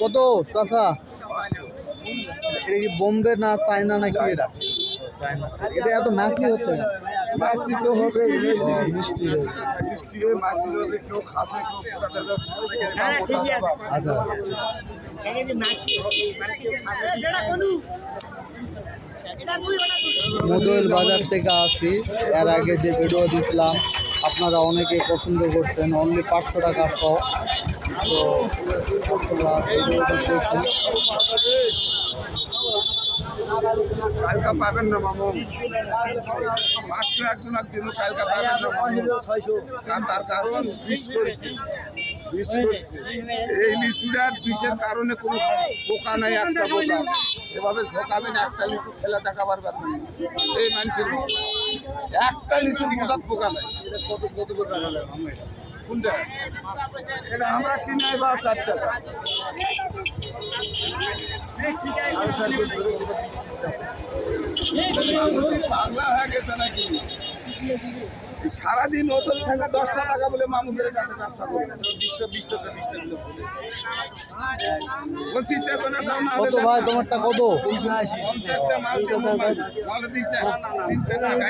কত চাচা? এটা কি বোম্বে না চায়না নাকি এটা? এটা এত নাচি হচ্ছে না। মাছি তো হবে মিষ্টি মিষ্টি হবে কেউ খাসে কেউ আচ্ছা। মোদল বাজার থেকে আসি। এর আগে যে ভিডিও দিছিলাম আপনারা অনেকে পছন্দ করছেন অনলি পাঁচশো টাকা সহ কালকা পাবেন না, মামু। পাঁচশো একজন দিন কালকা পাবেন না, মামু। কারণ তার কারণ বিষ করেছে। বিষ করেছে। এই লিচুটার বিষের কারণে কোনো পোকা নাই, একটা পোকা। এভাবে ঝোঁকাবেন একটা লিচু খেলা দেখা পারবেন এই মানুষের। একটা লিচু হঠাৎ পোকা নাই। কত কত টাকা এটা আমরা কিনে বা চার টাকা। বাংলা হয়ে গেছে নাকি? সারাদিন ওদের থাকা দশটা টাকা বলে মামুদের কাছে ব্যবসা করে। বিশটা বিশটা বিশটা বলে দাও না কত ভাই? তোমারটা কত? পঞ্চাশটা মাল দেবো মাল দিস না তিনশো টাকা।